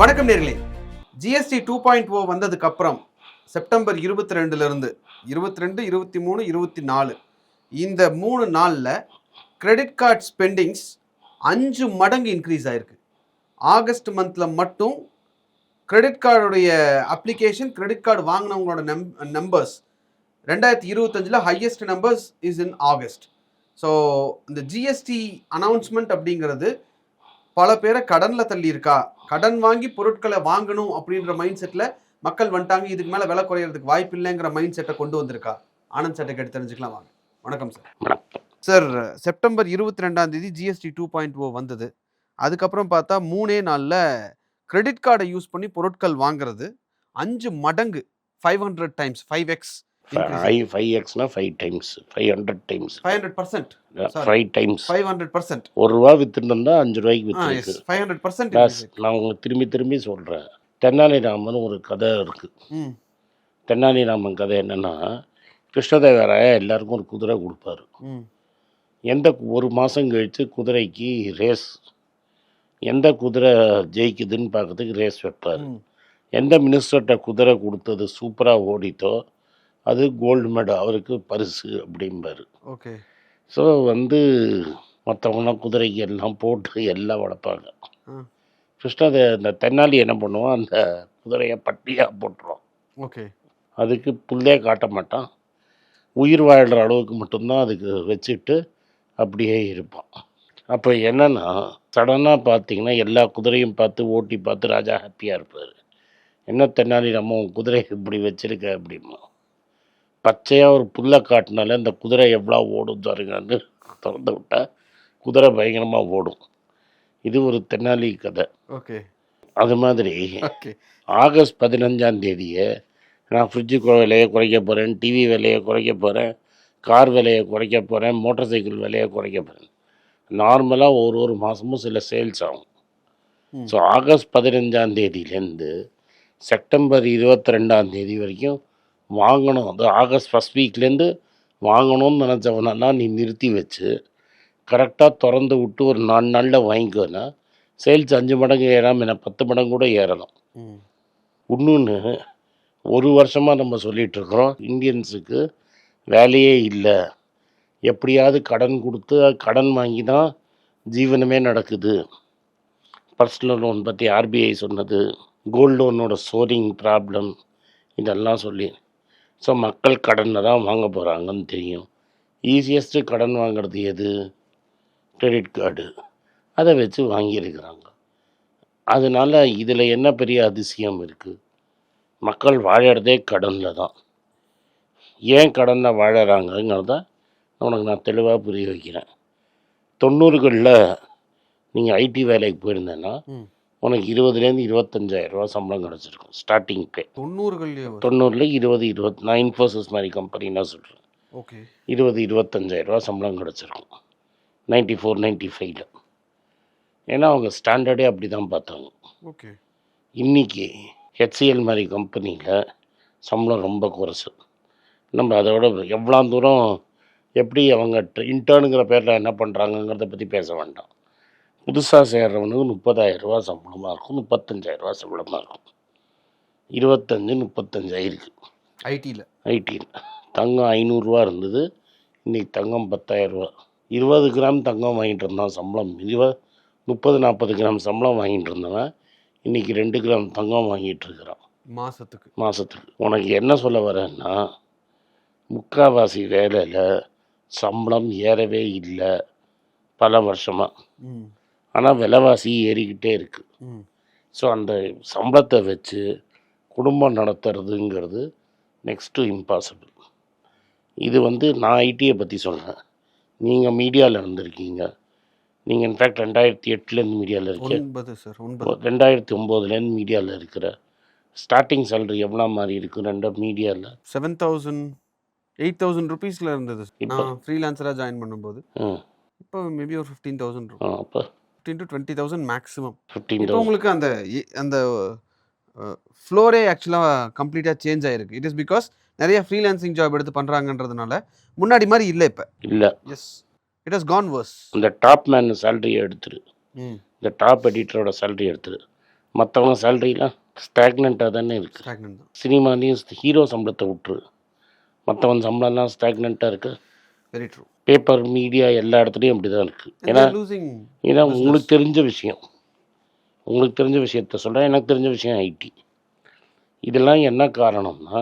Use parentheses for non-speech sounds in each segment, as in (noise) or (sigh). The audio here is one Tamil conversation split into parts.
வணக்கம் நேர்களே. GST two point O oh வந்ததுக்கு அப்புறம் செப்டம்பர் இருபத்தி ரெண்டுலேருந்து இருபத்தி ரெண்டு இருபத்தி மூணு இருபத்தி நாலு இந்த மூணு நாளில் கிரெடிட் கார்டு ஸ்பெண்டிங்ஸ் அஞ்சு மடங்கு இன்க்ரீஸ் ஆயிருக்கு. ஆகஸ்ட் மந்தில் மட்டும் கிரெடிட் கார்டுடைய அப்ளிகேஷன் கிரெடிட் கார்டு வாங்கினவங்களோட நம் நம்பர்ஸ் ரெண்டாயிரத்தி இருபத்தஞ்சில் highest numbers is in August so இந்த ஜிஎஸ்டி அனௌன்ஸ்மெண்ட் அப்படிங்கிறது பல பேரை கடன்ல தள்ளி இருக்கா கடன் வாங்கி பொருட்களை வாங்கணும் அப்படின்ற மைண்ட் செட்ல மக்கள் வந்துட்டாங்க. இதுக்கு மேல விலை குறையறதுக்கு வாய்ப்பு இல்லைங்கிற மைண்ட் செட்டை கொண்டு வந்திருக்கா. ஆனந்த் சட்டை கேட்டு தெரிஞ்சுக்கலாம் வாங்க. வணக்கம் சார். சார் செப்டம்பர் இருபத்தி ரெண்டாம் தேதி ஜிஎஸ்டி டூ பாயிண்ட் ஓ வந்தது. அதுக்கப்புறம் பார்த்தா மூணே நாளில் கிரெடிட் கார்டை யூஸ் பண்ணி பொருட்கள் வாங்குறது அஞ்சு மடங்கு five hundred times five X five five எக்ஸ்னா five times five hundred times five hundred percent. Five times five hundred percent ஒரு ரூபா வித்துருந்தா அஞ்சு ரூபாய்க்கு எஸ் ஃபைவ் ஹண்ட்ரட் பர்சன்ட் நான் உங்களுக்கு திரும்பி திரும்பி சொல்கிறேன் தென்னாலிராமன் ஒரு கதை இருக்குது தென்னாலிராமன் கதை என்னென்னா கிருஷ்ணதேவராயா எல்லாருக்கும் ஒரு குதிரை கொடுப்பாரு. எந்த ஒரு மாதம் கழித்து குதிரைக்கு ரேஸ் எந்த குதிரை ஜெயிக்குதுன்னு பார்க்கறதுக்கு ரேஸ் வைப்பார். எந்த மினிஸ்டர்கிட்ட குதிரை கொடுத்தது சூப்பராக ஓடித்தோ அது கோல்டு மெடல் அவருக்கு பரிசு அப்படிம்பாரு. ஓகே. ஸோ வந்து மற்றவங்களாம் குதிரைக்கு எல்லாம் போட்டு எல்லாம் வளர்ப்பாங்க. ஆ. கிருஷ்ணதே இந்த தென்னாலி என்ன பண்ணுவான்? அந்த குதிரையை பட்டியாக போட்டுருவான் ஓகே. அதுக்கு புல்லே காட்ட மாட்டான். உயிர் வாழ்கிற அளவுக்கு மட்டும்தான் அதுக்கு வச்சுட்டு அப்படியே இருப்பான். அப்போ என்னன்னா சடனாக பார்த்தீங்கன்னா எல்லா குதிரையும் பார்த்து ஓட்டி பார்த்து ராஜா ஹாப்பியாக இருப்பார். என்ன தென்னாலி நம்ம குதிரை இப்படி வச்சிருக்க அப்படிமா? பச்சையாக ஒரு புல்லை காட்டினாலே அந்த குதிரை எவ்வளோ ஓடும் பாருங்கன்னு திறந்து விட்டா குதிரை பயங்கரமாக ஓடும். இது ஒரு தென்னாலி கதை. ஓகே. அது மாதிரி ஆகஸ்ட் பதினஞ்சாம் தேதியே நான் ஃப்ரிட்ஜு விலையை குறைக்க போகிறேன் டிவி விலையை குறைக்க போகிறேன் கார் விலையை குறைக்க போகிறேன் மோட்டார் சைக்கிள் விலையை குறைக்க போகிறேன் நார்மலாக ஒரு ஒரு மாதமும் சில சேல்ஸ் ஆகும். ஸோ ஆகஸ்ட் பதினஞ்சாம் தேதியிலேருந்து செப்டம்பர் இருபத்தி ரெண்டாம் தேதி வரைக்கும் வாங்கணும். அது ஆகஸ்ட் ஃபஸ்ட் வீக்லேருந்து வாங்கணும்னு நினச்சவனெல்லாம் நீ நிறுத்தி வச்சு கரெக்டாக திறந்து விட்டு ஒரு நாலு நாளில் வாங்கிக்கோன்னா. சேல்ஸ் அஞ்சு மடங்கு ஏறாமல் என்ன பத்து மடங்கு கூட ஏறலாம். ம். இன்னொன்று ஒரு வருஷமாக நம்ம சொல்லிட்டு இருக்கிறோம் இந்தியன்ஸுக்கு வேலையே இல்லை. எப்படியாவது கடன் கொடுத்து கடன் வாங்கி தான் ஜீவனமே நடக்குது. பர்சனல் லோன் பற்றி ஆர்பிஐ சொன்னது கோல்டு லோனோட சோரிங் ப்ராப்ளம் இதெல்லாம் சொல்லி ஸோ மக்கள் கடனில் தான் வாங்க போகிறாங்கன்னு தெரியும். ஈஸியஸ்ட்டு கடன் வாங்குறது எது? கிரெடிட் கார்டு அதை வச்சு வாங்கியிருக்கிறாங்க. அதனால் இதில் என்ன பெரிய அதிசயம் இருக்குது மக்கள் வாழறதே கடனில் தான். ஏன் கடனில் வாழறாங்கிறத உனக்கு நான் தெளிவாக புரிய வைக்கிறேன். தொண்ணூறுகளில் நீங்கள் ஐடி வேலைக்கு போயிருந்தேன்னா உனக்கு இருபதுலேருந்து இருபத்தஞ்சாயிரம் ரூபா சம்பளம் கிடச்சிருக்கும். ஸ்டார்டிங் பே தொண்ணூறுகள்லயே தொண்ணூறில் இருபது இருபத் நான் இன்ஃபோசிஸ் மாதிரி கம்பெனி நான் சொல்கிறேன் ஓகே. இருபது இருபத்தஞ்சாயிரம் ரூபா சம்பளம் கிடச்சிருக்கும். நைன்ட்டி ஃபோர் நைன்ட்டி ஃபைவ்ல ஏன்னா அவங்க ஸ்டாண்டர்டே அப்படி தான் பார்த்தாங்க. ஓகே. இன்னைக்கு ஹெச்சிஎல் மாதிரி கம்பெனியில் சம்பளம் ரொம்ப குறைச்சு நம்ம அதோட எவ்வளோ தூரம் எப்படி அவங்க இன்டர்னுங்கிற பேரில் என்ன பண்ணுறாங்கங்கிறத பற்றி பேச வேண்டாம். புதுசாக சேர்றவனுக்கு முப்பதாயிரம் ரூபா சம்பளமாக இருக்கும். முப்பத்தஞ்சாயிரம் ரூபா சம்பளமாக இருக்கும். இருபத்தஞ்சு முப்பத்தஞ்சாயிருக்கு ஐடியில் ஐடியில் தங்கம் ஐநூறுரூவா இருந்தது. இன்றைக்கி தங்கம் பத்தாயிரரூவா இருபது கிராம் தங்கம் வாங்கிட்டு இருந்தான் சம்பளம். இருபது முப்பது நாற்பது கிராம் சம்பளம் வாங்கிட்டு இருந்தவன். இன்றைக்கி ரெண்டு கிராம் தங்கம் வாங்கிட்டு இருக்கிறான். மாசத்துக்கு. மாதத்துக்கு உனக்கு என்ன சொல்ல வரேன்னா முக்காவாசி வேலையில் சம்பளம் ஏறவே இல்லை. பல வருஷமாக ஆனால் விலைவாசி ஏறிக்கிட்டே இருக்குது ஸோ அந்த சம்பளத்தை வச்சு குடும்பம் நடத்துறதுங்கிறது நெக்ஸ்ட்டு இம்பாசிபிள் இது வந்து நான் ஐடியை பற்றி சொல்கிறேன் நீங்கள் மீடியாவில் இருந்திருக்கீங்க நீங்கள் இன்ஃபேக்ட் ரெண்டாயிரத்தி எட்டுலேருந்து மீடியாவில் இருக்கீங்க. ரெண்டாயிரத்தி ஒம்போதுலேருந்து மீடியாவில் இருக்கிற ஸ்டார்டிங் சேலரி எவ்வளோ மாதிரி இருக்குது ரெண்டு மீடியாவில் செவன் தௌசண்ட் எயிட் தௌசண்ட் ருபீஸில் இருந்தது இப்போ- ஃப்ரீலான்சராக ஜாயின் பண்ணும்போது. இப்போ மேபி ஒரு ஃபிஃப்டீன் தௌசண்ட் அப்போ? Fifteen to twenty thousand maximum இப்போ உங்களுக்கு அந்த அந்த ஃப்ளோரே ஆக்சுவலாக கம்ப்ளீட்டாக சேஞ்ச் ஆயிருக்கு. இட் இஸ் பிகாஸ் நிறைய ஃப்ரீலான்சிங் ஜாப் எடுத்து பண்ணுறாங்கன்றதுனால முன்னாடி மாதிரி இல்லை இப்போ. இல்லை. Yes it has gone worse இந்த டாப் மேன் சேலரியை எடுத்துரு. ம். இந்த டாப் எடிட்டரோட சேலரி எடுத்துரு. மற்றவங்க சேலரிலாம் ஸ்டாக்னண்ட்டாக தானே இருக்குது ஸ்டாக்னன்ட் தான். சினிமாலேயும் ஹீரோ சம்பளத்தை விட்டுரு. மற்றவன் சம்பளம்லாம் ஸ்டாக்னண்ட்டாக இருக்குது வெரி ட்ரூ பேப்பர் மீடியா எல்லா இடத்துலையும் அப்படி தான் இருக்குது ஏன்னா ஏன்னா உங்களுக்கு தெரிஞ்ச விஷயம். உங்களுக்கு தெரிஞ்ச விஷயத்த சொல்கிறேன் எனக்கு தெரிஞ்ச விஷயம் ஐடி இதெல்லாம் என்ன காரணம்னா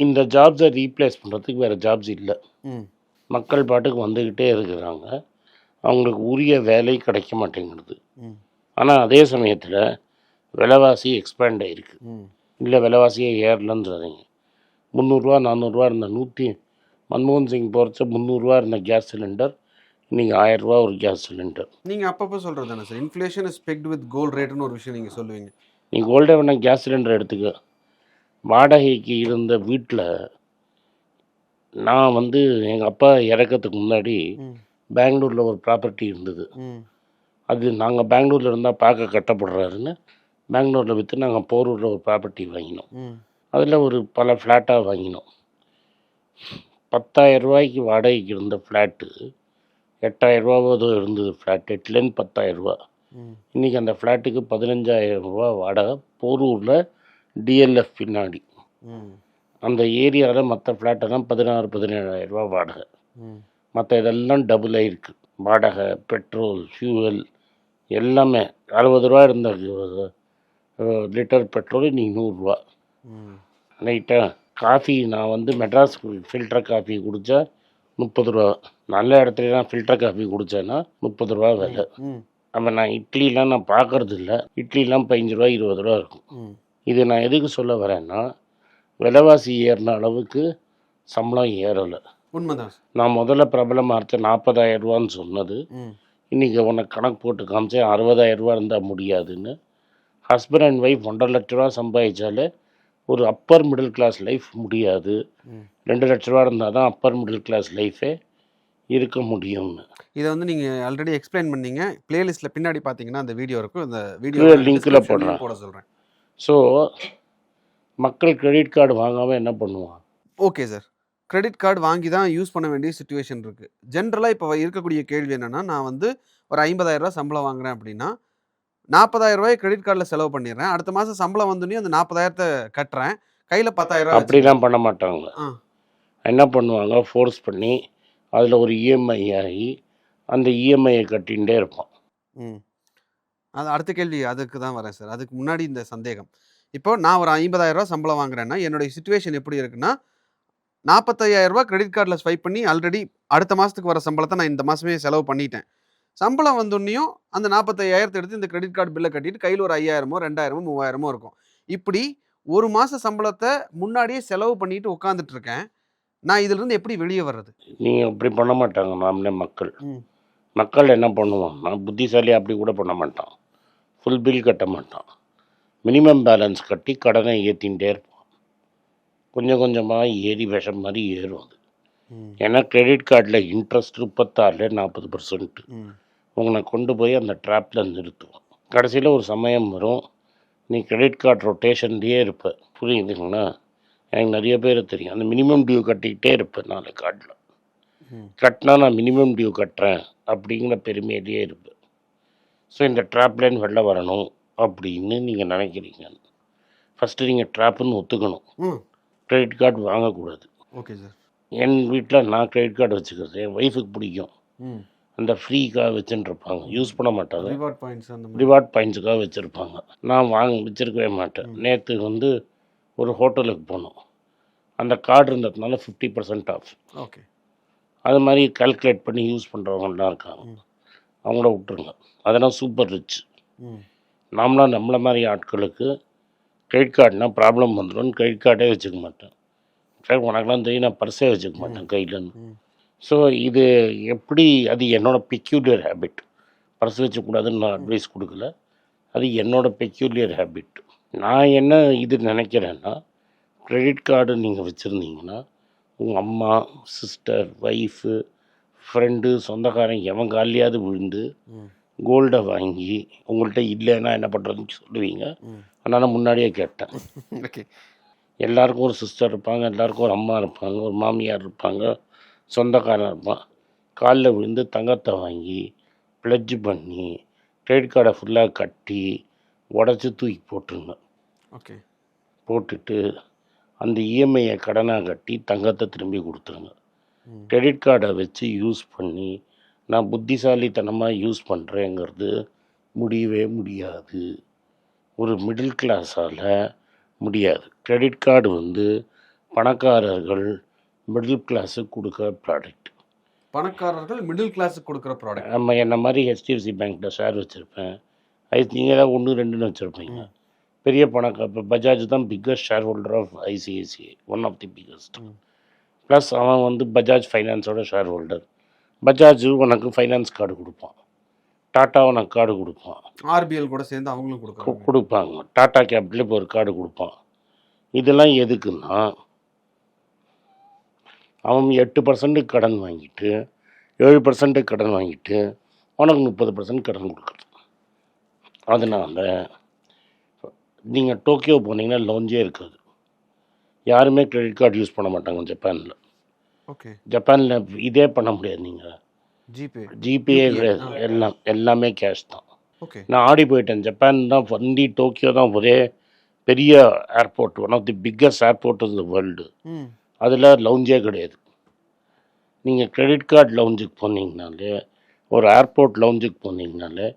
இந்த ஜாப்ஸை ரீப்ளேஸ் பண்ணுறதுக்கு வேறு ஜாப்ஸ் இல்லை. மக்கள் பாட்டுக்கு வந்துக்கிட்டே இருக்கிறாங்க. அவங்களுக்கு உரிய வேலை கிடைக்க மாட்டேங்குது. ம். ஆனால் அதே சமயத்தில் விலைவாசி எக்ஸ்பேண்ட் ஆகிருக்கு இல்லை விலைவாசியே ஏறலன்னு சொல்கிறீங்க முந்நூறுரூவா நானூறுரூவா இருந்த நூற்றி மன்மோகன் சிங் போகிறச்ச முந்நூறுரூவா இருந்த கேஸ் சிலிண்டர் இன்றைக்கி ஆயிரரூவா ஒரு கேஸ் சிலிண்டர் நீங்கள் அப்பப்போ சொல்கிறது தானே sir? Inflation is pegged with gold ரேட்னு ஒரு விஷயம் நீங்கள் சொல்லுவீங்க. நீ கோல்டே வேணா கேஸ் சிலிண்டர் எடுத்துக்க. வாடகைக்கு இருந்த வீட்டில் நான் வந்து எங்கள் அப்பா இறக்கறதுக்கு முன்னாடி பெங்களூரில் ஒரு ப்ராப்பர்ட்டி இருந்தது. அது நாங்கள் பெங்களூரில் இருந்தால் பார்க்க கட்டப்படுறாருன்னு பெங்களூரில் விற்று நாங்கள் போரூரில் ஒரு ப்ராப்பர்ட்டி வாங்கினோம். அதில் ஒரு பல ஃப்ளாட்டாக வாங்கினோம். பத்தாயிரம் ரூபாய்க்கு வாடகைக்கு இருந்த ஃப்ளாட்டு எட்டாயிரரூபாவதோ இருந்தது ஃப்ளாட் எட்டுலேருந்து பத்தாயிரரூபா இன்றைக்கி அந்த ஃப்ளாட்டுக்கு பதினஞ்சாயிரம் ரூபா வாடகை போரூரில் டிஎல்எஃப் பின்னாடி. அந்த ஏரியாவில் மற்ற ஃப்ளாட்டெல்லாம் பதினாறு பதினேழாயிரம் ரூபா வாடகை. மற்ற இதெல்லாம் டபுள் ஆயிருக்கு. வாடகை பெட்ரோல் ஃபியூவல் எல்லாமே. அறுபது ரூபா இருந்த லிட்டர் பெட்ரோல் இன்றைக்கி நூறுரூவா ம். ரைட்டா காஃபி நான் வந்து மெட்ராஸ் ஃபில்டர் காஃபி குடித்தா முப்பது ரூபா. நல்ல இடத்துலலாம் ஃபில்டர் காஃபி குடித்தேன்னா முப்பது ரூபா விலை. அப்போ நான் இட்லிலாம் நான் பார்க்கறது இல்லை இட்லிலாம் பதினஞ்சு ரூபா இருபது ரூபா இருக்கும். இது நான் எதுக்கு சொல்ல வரேன்னா விலைவாசி ஏறின அளவுக்கு சம்பளம் ஏறலை. உண்மைதான் நான் முதல்ல பிரபலமாக அரைச்ச நாற்பதாயிரம் ரூபான்னு சொன்னது. இன்றைக்கி உனக்கு கணக்கு போட்டு காமிச்சேன் அறுபதாயிரம் ரூபா இருந்தால் முடியாதுன்னு. ஹஸ்பண்ட் அண்ட் ஒய்ஃப் ஒன்றரை லட்ச ரூபா சம்பாதிச்சாலே ஒரு அப்பர் மிடில் கிளாஸ் லைஃப் முடியாது. ரெண்டு லட்ச ரூபா இருந்தால் தான் அப்பர் மிடில் கிளாஸ் லைஃபே இருக்க முடியும்னு. இதை வந்து நீங்கள் ஆல்ரெடி எக்ஸ்பிளைன் பண்ணீங்க. பிளேலிஸ்ட்டில் பின்னாடி பார்த்தீங்கன்னா அந்த வீடியோ இருக்கும். அந்த வீடியோ link ல போடுறேன். போட சொல்கிறேன் ஸோ மக்கள் கிரெடிட் கார்டு வாங்காமல் என்ன பண்ணுவான்? ஓகே சார் கிரெடிட் கார்டு வாங்கி தான் யூஸ் பண்ண வேண்டிய சுச்சுவேஷன் இருக்குது ஜென்ரலாக இப்போ இருக்கக்கூடிய கேள்வி என்னென்னா நான் வந்து ஒரு 50000 ரூபாய் சம்பளம் வாங்குறேன் அப்படின்னா 40000 ரூபாய் கிரெடிட் கார்டில் செலவு பண்ணிடுறேன். அடுத்த மாதம் சம்பளம் வந்தோடனே அந்த நாற்பதாயிரத்தை கட்டுறேன். கையில் பத்தாயிரம் அப்படிலாம் பண்ண மாட்டாங்க. என்ன பண்ணுவாங்க? ஃபோர்ஸ் பண்ணி அதில் ஒரு இஎம்ஐ ஆகி அந்த E இஎம்ஐயை கட்டிகிட்டே இருப்பான். ம். அது அடுத்த கேள்வி அதுக்கு தான் வரேன் சார். அதுக்கு முன்னாடி இந்த சந்தேகம். இப்போ நான் ஒரு 50000 ரூபாய் சம்பளம் வாங்குறேன்னா என்னுடைய சுச்சுவேஷன் எப்படி இருக்குன்னா 45000 ரூபாய் கிரெடிட் கார்டில் ஸ்வைப் பண்ணி ஆல்ரெடி அடுத்த மாதத்துக்கு வர சம்பளத்தை நான் இந்த மாதமே செலவு பண்ணிட்டேன். சம்பளம் வந்தோடனையும் அந்த 45000 எடுத்து இந்த கிரெடிட் கார்டு பில்லை கட்டிட்டு கையில் ஒரு ஐயாயிரமோ ரெண்டாயிரமோ மூவாயிரமோ இருக்கும். இப்படி ஒரு மாத சம்பளத்தை முன்னாடியே செலவு பண்ணிட்டு உட்காந்துட்டு இருக்கேன் நான் இதிலிருந்து எப்படி வெளியே வர்றது? நீங்கள் அப்படி பண்ண மாட்டாங்க நாமளே மக்கள். மக்கள் என்ன பண்ணுவான்னா புத்திசாலி அப்படி கூட பண்ண மாட்டான். ஃபுல் பில் கட்ட மாட்டான். மினிமம் பேலன்ஸ் கட்டி கடனை ஏற்றிகிட்டே இருப்பான். கொஞ்சம் கொஞ்சமாக ஏறி விஷம் மாதிரி ஏறும் அது. ஏன்னா கிரெடிட் கார்டில் இன்ட்ரெஸ்ட் முப்பத்தாறுல நாற்பது பர்சன்ட் ம். உங்களை கொண்டு போய் அந்த ட்ராப்பில் நிறுத்துவோம். கடைசியில் ஒரு சமயம் வரும். நீ கிரெடிட் கார்டு ரொட்டேஷன்லேயே இருப்ப. புரியுதுங்களா? எனக்கு நிறைய பேர் தெரியும். அந்த மினிமம் டியூ கட்டிக்கிட்டே இருப்பேன் நாலு கார்டில் கட்டினா நான் மினிமம் டியூ கட்டுறேன் அப்படிங்கிற பெருமையிலேயே இருப்பேன். ஸோ இந்த ட்ராப்லேருந்து வெளில வரணும் அப்படின்னு நீங்கள் நினைக்கிறீங்க ஃபஸ்ட்டு நீங்கள் ட்ராப்புன்னு ஒத்துக்கணும். கிரெடிட் கார்டு வாங்கக்கூடாது. Okay sir. என் வீட்டில் நான் கிரெடிட் கார்டு வச்சுக்கிறது. என் ஒய்ஃபுக்கு பிடிக்கும். அந்த ஃப்ரீக்காக வச்சுன்னு இருப்பாங்க யூஸ் பண்ண மாட்டாங்க. ரிவார்ட் பாயிண்ட்ஸ் அந்த ரிவார்ட் பாயிண்ட்ஸுக்காக வச்சுருப்பாங்க. நான் வாங்க வச்சுருக்கவே மாட்டேன். நேற்று வந்து ஒரு ஹோட்டலுக்கு போனோம். அந்த கார்டு இருந்ததுனால ஃபிஃப்டி பர்சன்ட் ஆஃப் ஓகே அது மாதிரி கால்குலேட் பண்ணி யூஸ் பண்ணுறவங்களாம் இருக்காங்க. அவங்கள விட்டுருங்க. அதெல்லாம் சூப்பர் ரிச் நாமளாம் நம்மள மாதிரி ஆட்களுக்கு கிரெடிட் கார்டுனா ப்ராப்ளம் வந்துடும் கிரெடிட் கார்டே வச்சுக்க மாட்டேன். சரி உனக்கெல்லாம் தெரியும் நான் பர்ஸே வச்சுக்க மாட்டேன் கையிலன்னு. ஸோ இது எப்படி அது என்னோட பெக்யூலியர் ஹேபிட் பர்ஸ் வச்சக்கூடாதுன்னு நான் அட்வைஸ் கொடுக்கல. அது என்னோட பெக்யூலியர் ஹேபிட் நான் என்ன இது நினைக்கிறேன்னா கிரெடிட் கார்டு நீங்கள் வச்சுருந்தீங்கன்னா உங்கள் அம்மா சிஸ்டர் ஒய்ஃபு ஃப்ரெண்டு சொந்தக்காரன் எவன் காலியாவது விழுந்து கோல்டை வாங்கி உங்கள்கிட்ட இல்லைன்னா என்ன பண்ணுறதுன்னு சொல்லுவீங்க. நான் முன்னாடியே கேட்டேன். (laughs) ஓகே எல்லாருக்கும் ஒரு சிஸ்டர் இருப்பாங்க எல்லாருக்கும் ஒரு அம்மா இருப்பாங்க ஒரு மாமியார் இருப்பாங்க. சொந்தக்காரன் இருப்பான் காலில் விழுந்து தங்கத்தை வாங்கி ப்ளட்ஜ் பண்ணி கிரெடிட் கார்டை ஃபுல்லாக கட்டி உடச்சி தூக்கி போட்டுருங்க ஓகே. போட்டுட்டு அந்த இஎம்ஐயை கடனாக கட்டி தங்கத்தை திரும்பி கொடுத்துருங்க. கிரெடிட் கார்டை வச்சு யூஸ் பண்ணி நான் புத்திசாலித்தனமாக யூஸ் பண்ணுறேங்கிறது முடியவே முடியாது. ஒரு மிடில் கிளாஸால் முடியாது. கிரெடிட் கார்டு வந்து பணக்காரர்கள் மிடில் கிளாஸுக்கு கொடுக்குற ப்ராடக்ட் பணக்காரர்கள் மிடில் கிளாஸுக்கு கொடுக்குற ப்ராடக்ட் நம்ம என்ன மாதிரி ஹெச்டிஎஃப்சி பேங்க்கில் ஷேர் வச்சுருப்பேன். அது நீங்கள் தான் ஒன்று ரெண்டுன்னு வச்சுருப்பீங்க. பெரிய பணக்கார இப்போ பஜாஜ் தான் biggest shareholder of ICICI one of the biggest. Plus அவன் வந்து பஜாஜ் ஃபைனான்ஸோட ஷேர் ஹோல்டர் பஜாஜ் உனக்கு ஃபைனான்ஸ் கார்டு கொடுப்பான். டாட்டா உனக்கு கார்டு கொடுப்பான். ஆர்பிஎல் கூட சேர்ந்து அவங்களும் கு- கொடுக்குறாங்க. கொடுப்பாங்க. டாட்டா கேபிட்டல் இப்போ ஒரு கார்டு கொடுப்பான். இதெல்லாம் எதுக்குன்னா அவன் எட்டு பர்சன்ட்டுக்கு கடன் வாங்கிட்டு ஏழு பர்சன்ட்டுக்கு கடன் வாங்கிட்டு உனக்கு முப்பது பர்சன்ட் கடன் கொடுக்குறது அதனால் நீங்கள் டோக்கியோ போனீங்கன்னா லோஞ்சே இருக்காது. யாருமே கிரெடிட் கார்டு யூஸ் பண்ண மாட்டாங்க ஜப்பானில். ஓகே. ஜப்பானில் இதே பண்ண முடியாது நீங்கள் ஜிபே. ஜிபே. எல்லாம் எல்லாமே கேஷ் தான். ஓகே. நான் ஆடி போயிட்டேன். ஜப்பான் தான் வண்டி டோக்கியோ தான் ஒரே பெரிய airport one of the biggest airport in the world அதில் லவுஞ்சே கிடையாது. நீங்கள் கிரெடிட் கார்டு லவுஞ்சுக்கு போனீங்கனாலே ஒரு ஏர்போர்ட் லவுஞ்சுக்கு போனீங்கனாலே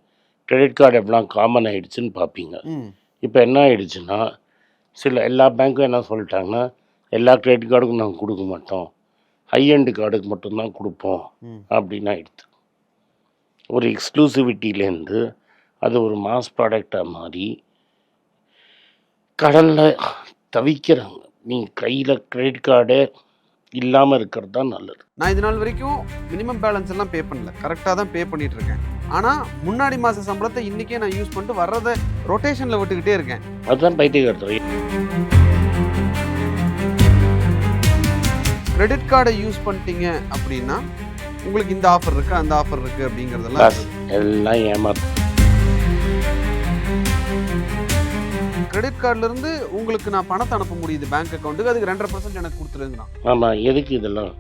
கிரெடிட் கார்டு எப்படிலாம் காமன் ஆயிடுச்சுன்னு பார்ப்பீங்க. இப்போ என்ன ஆயிடுச்சுன்னா சில எல்லா பேங்க்கும் என்ன சொல்லிட்டாங்கன்னா எல்லா கிரெடிட் கார்டுக்கும் நாங்கள் கொடுக்க மாட்டோம். ஹை எண்டு கார்டுக்கு மட்டும்தான் கொடுப்போம் அப்படின்னு ஆயிடுது. ஒரு எக்ஸ்க்ளூசிவிட்டிலேருந்து அது ஒரு மாஸ் ப்ராடக்டாக மாறி கடனில் தவிக்கிறாங்க. நீங்கள் கையில் கிரெடிட் கார்டே இல்லாமல் இருக்கிறது தான் நல்லது. நான் இது நாள் வரைக்கும் மினிமம் பேலன்ஸ் எல்லாம் பே பண்ணல. கரெக்டாக தான் பே பண்ணிட்டு இருக்கேன். ஆனால் முன்னாடி மாத சம்பளத்தை இன்றைக்கே நான் யூஸ் பண்ணிட்டு வர்றதை ரொட்டேஷனில் விட்டுக்கிட்டே இருக்கேன். அதுதான் பைத்தியக்காரத்தில் கிரெடிட் கார்டை யூஸ் பண்ணிட்டீங்க அப்படின்னா உங்களுக்கு இந்த ஆஃபர் இருக்கு அந்த ஆஃபர் இருக்கு அப்படிங்கிறதெல்லாம் எல்லாம் ஏமாத்து. கிரெடிட் கார்டுல இருந்து உங்களுக்கு நான் பணத்தை அனுப்ப முடியுது பேங்க் அக்கௌண்ட்டுக்கு அதுக்கு ரெண்டரை பர்சன்ட் எனக்கு கொடுத்துருங்கண்ணா. ஆமாம் எதுக்கு இதெல்லாம்?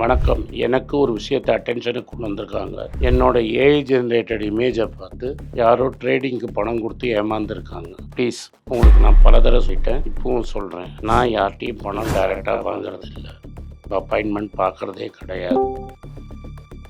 வணக்கம். எனக்கு ஒரு விஷயத்தை அட்டென்ஷனுக்கு கொண்டு வந்திருக்காங்க. என்னோட ஏஐ ஜென்ரேட்டட் இமேஜை பார்த்து யாரோ ட்ரேடிங்க்கு பணம் கொடுத்து ஏமாந்துருக்காங்க. ப்ளீஸ் உங்களுக்கு நான் பல தடவை சொல்லிட்டேன். இப்பவும் சொல்கிறேன் நான் யார்கிட்டையும் பணம் டைரெக்டாக வாங்குறது இல்லை அப்பாயின்மெண்ட் பார்க்குறதே கிடையாது.